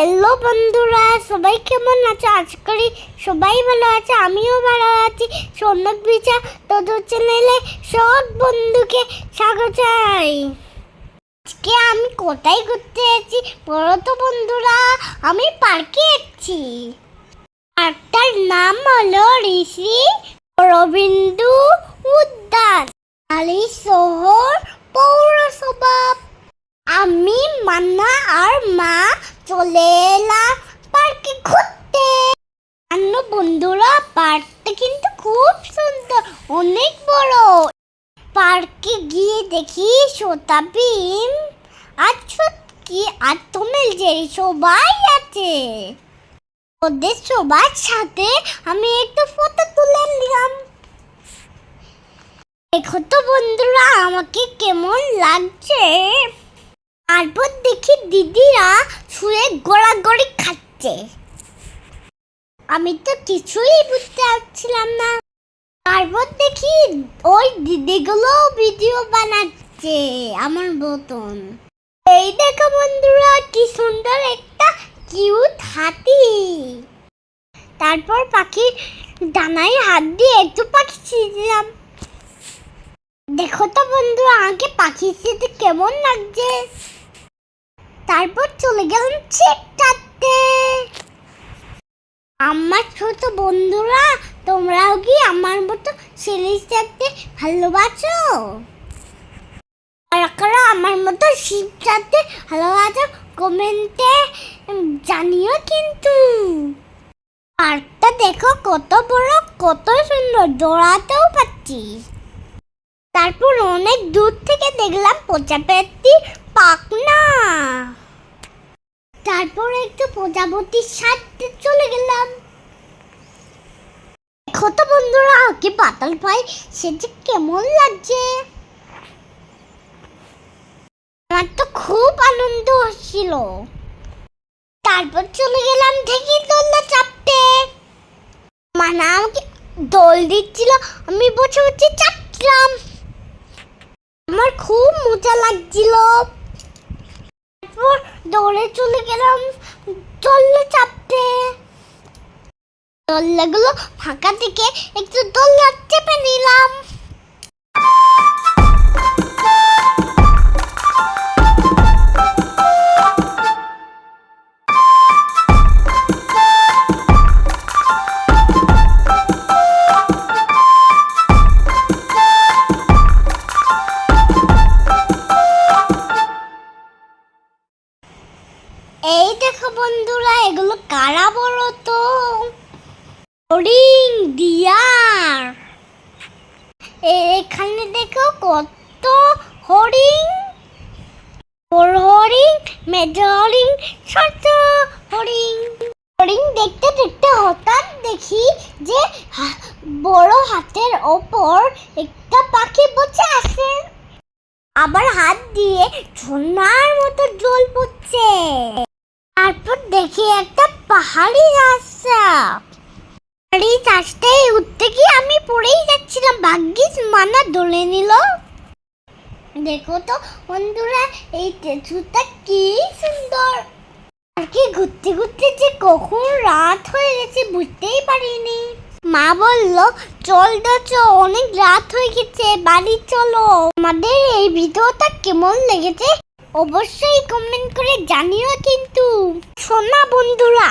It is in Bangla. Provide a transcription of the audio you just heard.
হ্যালো বন্ধুরা, সবাই কেমন আছে? করি সবাই ভালো আছে, আমিও ভালো আছি। সৌনক বিচা তোদের চ্যানেলে সব বন্ধুকে স্বাগত জানাই। আজকে আমি কোথায় ঘুরতে এসেছি বলো তো বন্ধুরা, আমি পার্কে এসেছি পার্কটার নাম হলো ঋষি রবীন্দ্র উদ্যান আলি শহর পৌরসভা আমি মান্না আর মা চলে এলাম পার্কে ঘুরতে। অন্য বন্ধুরা, পার্কটা কিন্তু খুব সুন্দর, অনেক বড়। পার্কে গিয়ে দেখি সোতাবিম আর ছুটকি আর তোমেল যে সবাই আছে। ওদের সবার সাথে আমি একটু ফটো তুলে নিলাম। দেখো তো বন্ধুরা, আমাকে কেমন লাগছে? তারপর দেখি দিদিরা শুয়ে গোড়াগড়ি খাচ্ছে। আমি তো কিছুই বুঝতে পারছিলাম না। তারপর দেখি ওই দিদিগুলো ভিডিও বানাচ্ছে আমার মতন। এই দেখো বন্ধুরা, কি সুন্দর একটা কিউট হাতি। তারপর পাখি ডানায় হাত দিয়ে একটু পাখি ছিঁড়লাম। দেখো তো বন্ধুরা, আমাকে পাখি ছিঁড়তে কেমন লাগছে? তারপর চলে গেলাম চেকটাতে আমার ছোট বন্ধুরা, তোমরাও কি আমার মতো সিরিজ দেখতে ভালোবাসো? কারা আমার মতো শিবটাতে ভালোবাসো, কমেন্টে জানিও কিন্তু। পার্কটা দেখো, কত বড়, কত সুন্দর দৌড়াতেও পাচ্ছি। তারপর অনেক দূর থেকে দেখলাম প্রজাপতি পাখনা। তারপর একটু প্রজাপতির সাথে চলে গেলাম। দেখো তো বন্ধুরা, কি পাতাল পাই, সে যে কেমন লাগছে। আমার তো খুব আনন্দ হচ্ছিল। তারপর চলে গেলাম দেখি দোলনা চাপতে। মানা আমাকে দোল দিচ্ছিল, আমি বসে বসে চাপছিলাম। আমার খুব মজা লাগছিল। দৌড়ে চলে গেলাম। দোলনা চাপতে। দোলনাগুলো ফাঁকা থেকে একটু দোলনা চেপে নিলাম। এই দেখো বন্ধুরা, এগুলো কারা বলো তো? হরিং ডিয়ার এখানে দেখো কত হরিং বড় হরিং মেজ হরিং ছোট হরিং হরিং দেখতে দেখতে হঠাৎ দেখি যে বড় হাতের ওপর একটা পাখি বসে আছে। আবার হাত দিয়ে ঝর্ণার মতো জল পড়ছে। তারপর দেখি একটা পাহাড়ি রাস্তা। পাহাড়ি রাস্তায় উঠতে গিয়ে আমি পড়েই যাচ্ছিলাম। ভাগ্যিস মানা দোলে নিল। দেখো তো বন্ধুরা, এই তেঁতুটা কি সুন্দর। আর কি ঘুরতে ঘুরতে যে কখন রাত হয়ে গেছে বুঝতেই পারিনি। মা বলল, চল তো অনেক রাত হয়ে গেছে, বাড়ি চলো। আমাদের এই ভিডিওটা কেমন লেগেছে অবশ্যই কমেন্ট করে জানিও কিন্তু। সোনা বন্ধুরা